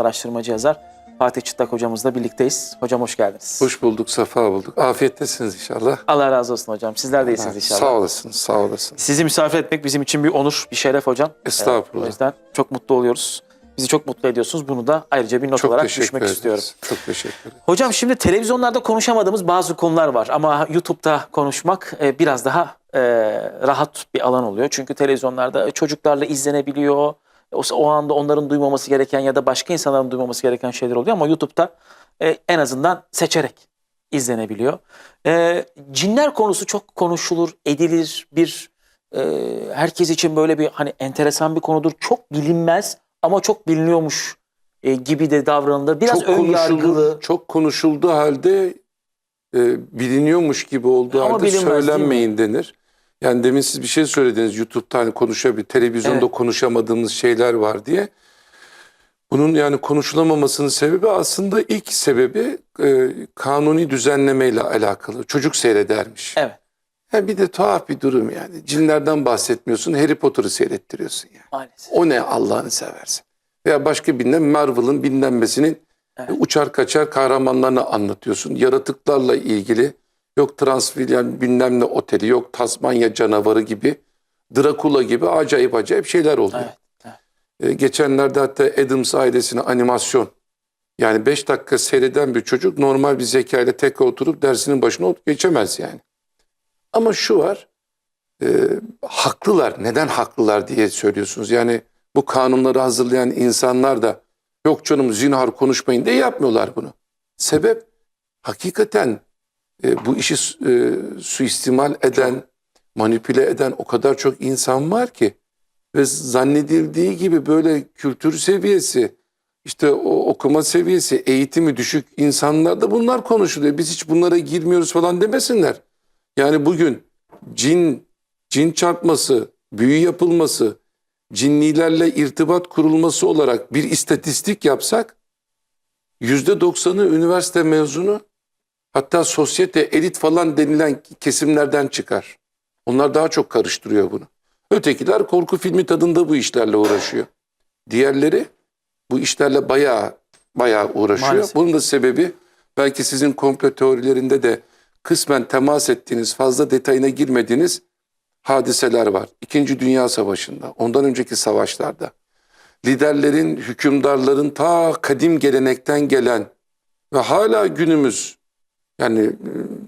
araştırmacı yazar Fatih Çıtlak hocamızla birlikteyiz. Hocam hoş geldiniz. Hoş bulduk, sefa bulduk. Afiyettesiniz inşallah. Allah razı olsun hocam. Sizler de iyisiniz inşallah. Sağ olasın, sağ olasın. Sizi misafir etmek bizim için bir onur, bir şeref hocam. Estağfurullah. O yüzden çok mutlu oluyoruz. Bizi çok mutlu ediyorsunuz. Bunu da ayrıca bir not Çok olarak düşmek ederiz. istiyorum. Çok teşekkür ederim. Hocam şimdi televizyonlarda konuşamadığımız bazı konular var ama YouTube'da konuşmak e, biraz daha e, rahat bir alan oluyor. Çünkü televizyonlarda çocuklarla izlenebiliyor. O, o anda onların duymaması gereken ya da başka insanların duymaması gereken şeyler oluyor ama YouTube'da e, en azından seçerek izlenebiliyor. E, cinler konusu çok konuşulur, edilir. Bir e, herkes için böyle bir hani enteresan bir konudur. Çok bilinmez ama çok biliniyormuş e, gibi de davranılır. Biraz çok konuşuldu, çok konuşulduğu halde e, biliniyormuş gibi olduğu Ama halde bilinmez, söylenmeyin denir. Yani demin siz bir şey söylediniz YouTube'da hani konuşabilir, televizyonda Evet. konuşamadığımız şeyler var diye. Bunun yani konuşulamamasının sebebi aslında ilk sebebi e, kanuni düzenlemeyle alakalı. Çocuk seyredermiş. Evet Ha bir de tuhaf bir durum yani. Cinlerden bahsetmiyorsun, Harry Potter'ı seyrettiriyorsun yani. maalesef. O ne Allah'ını seversen. Veya başka birine Marvel'ın bilinmesinin Evet. uçar kaçar kahramanlarını anlatıyorsun. Yaratıklarla ilgili yok Transylvania bilmem ne oteli, yok Tasmanya canavarı gibi, Drakula gibi acayip acayip şeyler oluyor. Evet, evet. Ee, geçenlerde hatta Adams ailesine animasyon. Yani 5 dakika seyreden bir çocuk normal bir zekayla tekrar oturup dersinin başına geçemez yani. Ama şu var, e, haklılar. Neden haklılar diye söylüyorsunuz. Yani bu kanunları hazırlayan insanlar da yok canım zinhar konuşmayın diye yapmıyorlar bunu. Sebep hakikaten e, bu işi e, suistimal eden, manipüle eden o kadar çok insan var ki ve zannedildiği gibi böyle kültür seviyesi, işte o okuma seviyesi, eğitimi düşük insanlarda bunlar konuşuluyor. Biz hiç bunlara girmiyoruz falan demesinler. Yani bugün cin, cin çarpması, büyü yapılması, cinnilerle irtibat kurulması olarak bir istatistik yapsak yüzde doksanı üniversite mezunu hatta sosyete, elit falan denilen kesimlerden çıkar. Onlar daha çok karıştırıyor bunu. Ötekiler korku filmi tadında bu işlerle uğraşıyor. Diğerleri bu işlerle bayağı bayağı uğraşıyor. Maalesef. Bunun da sebebi belki sizin komplo teorilerinde de kısmen temas ettiğiniz, fazla detayına girmediğiniz hadiseler var. İkinci Dünya Savaşı'nda, ondan önceki savaşlarda liderlerin, hükümdarların ta kadim gelenekten gelen ve hala günümüz yani e,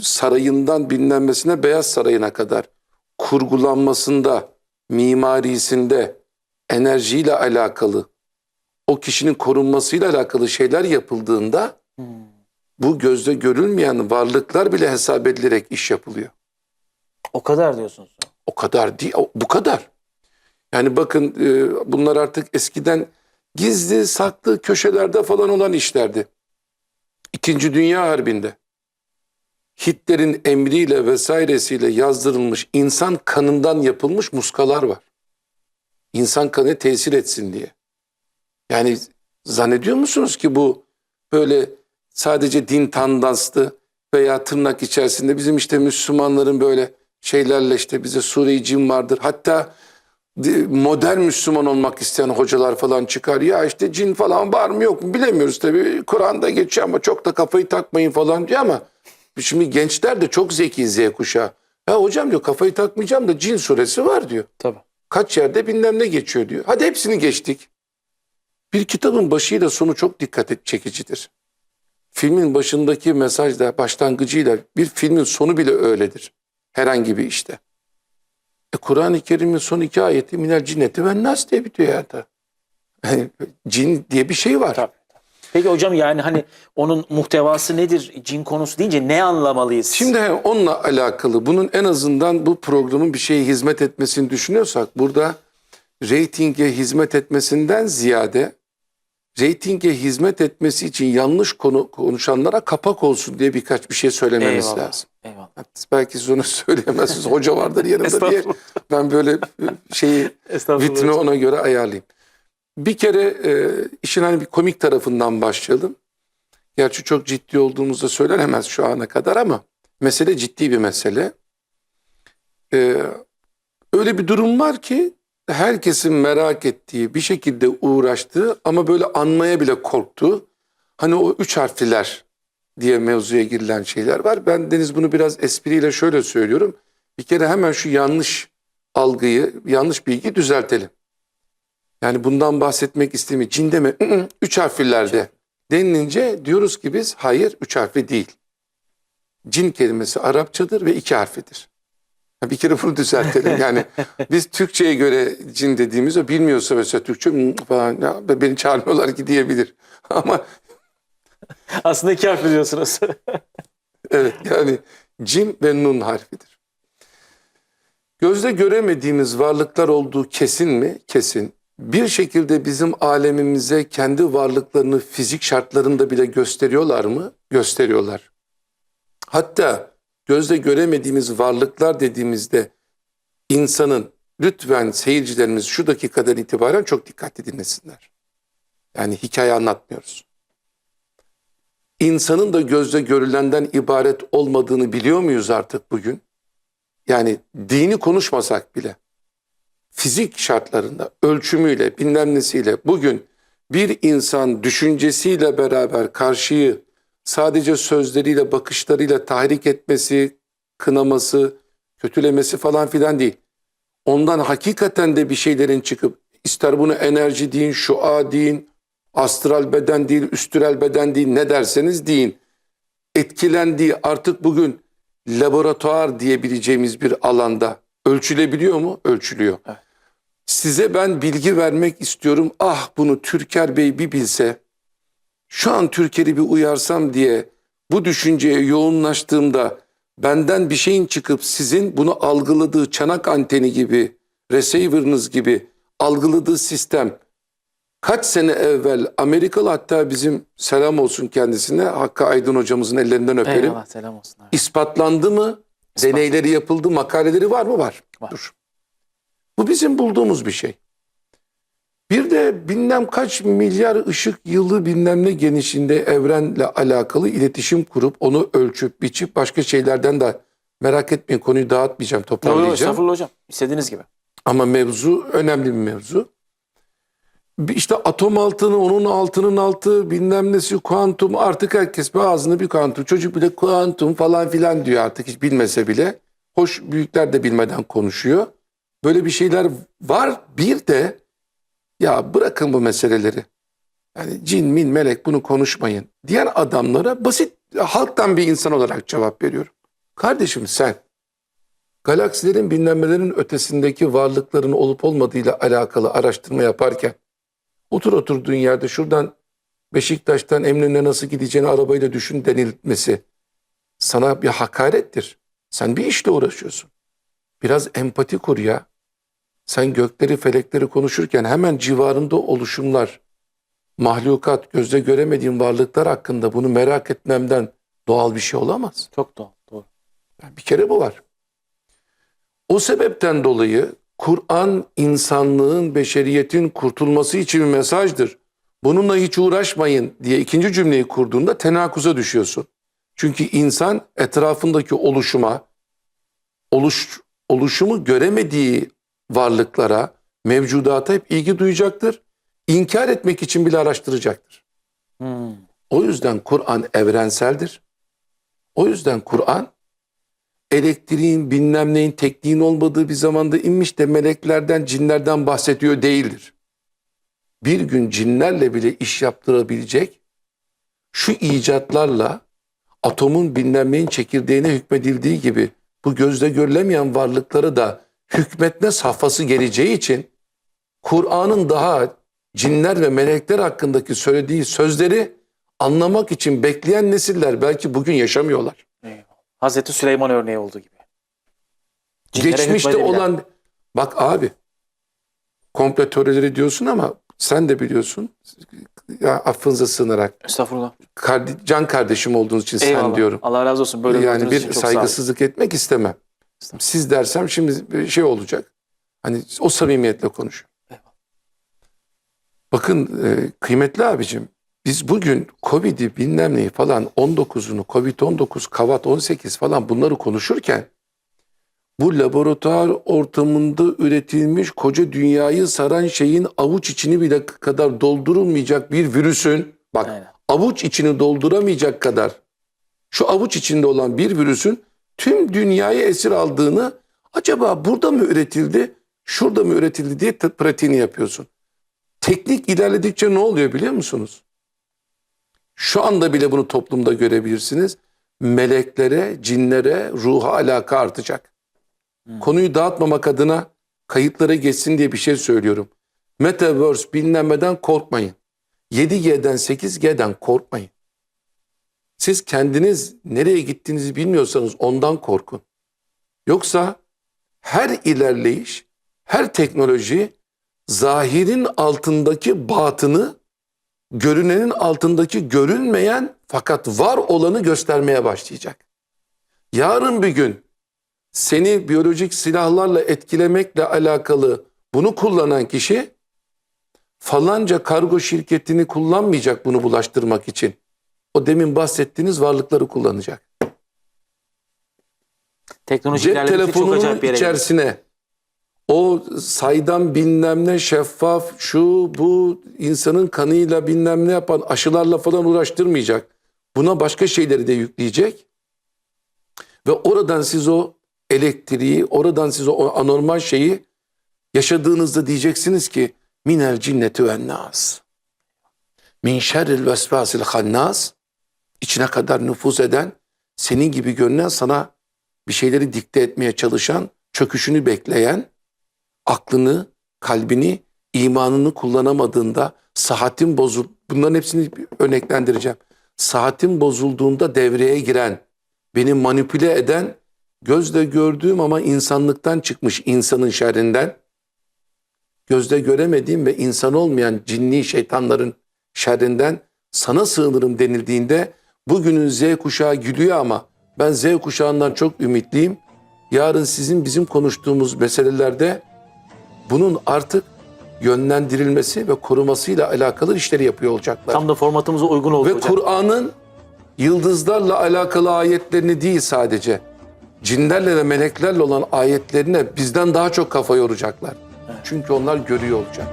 sarayından bilinmesine Beyaz Sarayı'na kadar kurgulanmasında, mimarisinde, enerjiyle alakalı, o kişinin korunmasıyla alakalı şeyler yapıldığında bu gözle görülmeyen varlıklar bile hesap edilerek iş yapılıyor. O kadar diyorsunuz. O kadar değil, bu kadar. Yani bakın e, bunlar artık eskiden gizli, saklı köşelerde falan olan işlerdi. İkinci Dünya Harbi'nde Hitler'in emriyle vesairesiyle yazdırılmış insan kanından yapılmış muskalar var. İnsan kanı tesir etsin diye. Yani zannediyor musunuz ki bu böyle sadece din tandanslı veya tırnak içerisinde bizim işte Müslümanların böyle şeylerle işte bize sure cin vardır. Hatta modern Müslüman olmak isteyen hocalar falan çıkar. Ya işte cin falan var mı yok mu bilemiyoruz tabii. Kur'an'da geçiyor ama çok da kafayı takmayın falan diyor ama şimdi gençler de çok zeki Z kuşağı. Ya hocam diyor kafayı takmayacağım da cin suresi var diyor. Tabii. Kaç yerde bilmem ne geçiyor diyor. Hadi hepsini geçtik. Bir kitabın başıyla sonu çok dikkat çekicidir. Filmin başındaki mesajla, başlangıcıyla bir filmin sonu bile öyledir. Herhangi bir işte. E, Kur'an-ı Kerim'in son iki ayeti minel cinneti ve nas diye bitiyor ya da. Yani cin diye bir şey var. Tabii. Peki hocam yani hani onun muhtevası nedir? Cin konusu deyince ne anlamalıyız? Şimdi onunla alakalı bunun en azından bu programın bir şeye hizmet etmesini düşünüyorsak burada reytinge hizmet etmesinden ziyade reytinge hizmet etmesi için yanlış konu konuşanlara kapak olsun diye birkaç bir şey söylememiz Eyvallah. lazım. Eyvallah. Belki siz onu söyleyemezsiniz. Hoca vardır yanında diye. Ben böyle şeyi vitrini ona göre ayarlayayım. Bir kere e, işin hani bir komik tarafından başlayalım. Gerçi çok ciddi olduğumuzda söylenemez şu ana kadar ama mesele ciddi bir mesele. E, öyle bir durum var ki herkesin merak ettiği, bir şekilde uğraştığı ama böyle anmaya bile korktuğu hani o üç harfliler diye mevzuya girilen şeyler var. Ben Deniz bunu biraz espriyle şöyle söylüyorum. Bir kere hemen şu yanlış algıyı, yanlış bilgiyi düzeltelim. Yani bundan bahsetmek istemiyor. Cinde mi? Hı hı, Üç harflilerde denilince diyoruz ki biz hayır üç harfli değil. Cin kelimesi Arapçadır ve iki harfidir. Ha, Bir kere bunu düzeltelim. Yani biz Türkçe'ye göre cin dediğimiz o bilmiyorsa mesela Türkçe "Hmm" falan ya, beni çağırmıyorlar ki diyebilir. Ama Aslında iki harf biliyorsunuz. evet yani cim ve nun harfidir. Gözle göremediğimiz varlıklar olduğu kesin mi? Kesin. Bir şekilde bizim alemimize kendi varlıklarını fizik şartlarında bile gösteriyorlar mı? Gösteriyorlar. Hatta gözle göremediğimiz varlıklar dediğimizde insanın lütfen seyircilerimiz şu dakikadan itibaren çok dikkatli dinlesinler. Yani hikaye anlatmıyoruz. İnsanın da gözle görülenden ibaret olmadığını biliyor muyuz artık bugün? Yani dini konuşmasak bile fizik şartlarında ölçümüyle bilmem nesiyle bugün bir insan düşüncesiyle beraber karşıyı sadece sözleriyle bakışlarıyla tahrik etmesi, kınaması, kötülemesi falan filan değil. Ondan hakikaten de bir şeylerin çıkıp ister bunu enerji deyin, şua deyin, astral beden değil, üstürel beden değil ne derseniz deyin. Etkilendiği artık bugün laboratuvar diyebileceğimiz bir alanda ölçülebiliyor mu? Ölçülüyor. Evet. Size ben bilgi vermek istiyorum. Ah bunu Türker Bey bir bilse. Şu an Türker'i bir uyarsam diye bu düşünceye yoğunlaştığımda benden bir şeyin çıkıp sizin bunu algıladığı çanak anteni gibi, receiver'ınız gibi algıladığı sistem kaç sene evvel Amerikalı hatta bizim selam olsun kendisine Hakkı Aydın hocamızın ellerinden öperim. Eyvallah selam olsun. abi. İspatlandı mı? İspat. Deneyleri yapıldı, makaleleri var mı? Var. Var. Dur. Bu bizim bulduğumuz bir şey. Bir de bilmem kaç milyar ışık yılı bilmem ne genişliğinde evrenle alakalı iletişim kurup onu ölçüp biçip başka şeylerden de merak etmeyin konuyu dağıtmayacağım, Yok yok toparlayacağım. estağfurullah hocam. İstediğiniz gibi. Ama mevzu önemli bir mevzu. İşte atom altını, onun altının altı, bilmem nesi, kuantum artık herkes bir ağzına bir kuantum. Çocuk bile kuantum falan filan diyor artık hiç bilmese bile. Hoş büyükler de bilmeden konuşuyor. Böyle bir şeyler var. Bir de ya bırakın bu meseleleri. Yani cin, min, melek bunu konuşmayın. Diğer adamlara basit halktan bir insan olarak cevap veriyorum. Kardeşim sen galaksilerin bilinmelerin ötesindeki varlıkların olup olmadığıyla alakalı araştırma yaparken otur oturduğun yerde şuradan Beşiktaş'tan Eminönü'ne nasıl gideceğini arabayla düşün denilmesi sana bir hakarettir. Sen bir işle uğraşıyorsun. Biraz empati kur ya. Sen gökleri felekleri konuşurken hemen civarında oluşumlar, mahlukat, gözle göremediğin varlıklar hakkında bunu merak etmemden doğal bir şey olamaz. Çok doğal. Doğru. Bir kere bu var. O sebepten dolayı Kur'an insanlığın, beşeriyetin kurtulması için bir mesajdır. Bununla hiç uğraşmayın diye ikinci cümleyi kurduğunda tenakuza düşüyorsun. Çünkü insan etrafındaki oluşuma, oluş, oluşumu göremediği varlıklara, mevcudata hep ilgi duyacaktır. İnkar etmek için bile araştıracaktır. Hmm. O yüzden Kur'an evrenseldir. O yüzden Kur'an elektriğin bilmem neyin tekniğin olmadığı bir zamanda inmiş de meleklerden cinlerden bahsediyor değildir. Bir gün cinlerle bile iş yaptırabilecek şu icatlarla atomun bilmem neyin çekirdeğine hükmedildiği gibi bu gözle görülemeyen varlıkları da hükmetme safhası geleceği için Kur'an'ın daha cinler ve melekler hakkındaki söylediği sözleri anlamak için bekleyen nesiller belki bugün yaşamıyorlar. Eyvallah. Hazreti Süleyman örneği olduğu gibi. Cinlere Geçmişte olan bak abi komple teorileri diyorsun ama sen de biliyorsun ya affınıza sığınarak Estağfurullah. kardi- can kardeşim olduğunuz için sen Eyvallah. diyorum. Allah razı olsun. Böyle yani bir saygısızlık etmek istemem. Siz dersem şimdi bir şey olacak. Hani o samimiyetle. Eyvallah. Bakın e, kıymetli abicim biz bugün Covid'i bilmem neyi falan 19'unu Covid-19, Kavat 18 falan bunları konuşurken bu laboratuvar ortamında üretilmiş koca dünyayı saran şeyin avuç içini bile kadar doldurulmayacak bir virüsün bak Aynen. avuç içini dolduramayacak kadar şu avuç içinde olan bir virüsün tüm dünyayı esir aldığını acaba burada mı üretildi, şurada mı üretildi diye pratiğini yapıyorsun. Teknik ilerledikçe ne oluyor biliyor musunuz? Şu anda bile bunu toplumda görebilirsiniz. Meleklere, cinlere, ruha alaka artacak. Konuyu dağıtmamak adına kayıtlara geçsin diye bir şey söylüyorum. Metaverse bilinmeden korkmayın. 7G'den 8G'den korkmayın. Siz kendiniz nereye gittiğinizi bilmiyorsanız ondan korkun. Yoksa her ilerleyiş, her teknoloji zahirin altındaki batını, görünenin altındaki görünmeyen fakat var olanı göstermeye başlayacak. Yarın bir gün seni biyolojik silahlarla etkilemekle alakalı bunu kullanan kişi falanca kargo şirketini kullanmayacak bunu bulaştırmak için. O demin bahsettiğiniz varlıkları kullanacak. Teknoloji Cep çok telefonunun acayip bir yere gidiyor. içerisine o saydam bilmem ne şeffaf şu bu insanın kanıyla bilmem ne yapan aşılarla falan uğraştırmayacak. Buna başka şeyleri de yükleyecek. Ve oradan siz o elektriği, oradan siz o anormal şeyi yaşadığınızda diyeceksiniz ki minel cinneti ve nas. Min şerril vesvasil hannas içine kadar nüfuz eden, senin gibi görünen sana bir şeyleri dikte etmeye çalışan, çöküşünü bekleyen, aklını, kalbini, imanını kullanamadığında, saatin bozul, bunların hepsini örneklendireceğim. Saatin bozulduğunda devreye giren, beni manipüle eden, gözle gördüğüm ama insanlıktan çıkmış insanın şerrinden, gözle göremediğim ve insan olmayan cinni şeytanların şerrinden sana sığınırım denildiğinde bugünün Z kuşağı gülüyor ama ben Z kuşağından çok ümitliyim. Yarın sizin bizim konuştuğumuz meselelerde bunun artık yönlendirilmesi ve korumasıyla alakalı işleri yapıyor olacaklar. Tam da formatımıza uygun oldu Ve hocam. Kur'an'ın yıldızlarla alakalı ayetlerini değil sadece cinlerle ve meleklerle olan ayetlerine bizden daha çok kafa yoracaklar. Çünkü onlar görüyor olacak.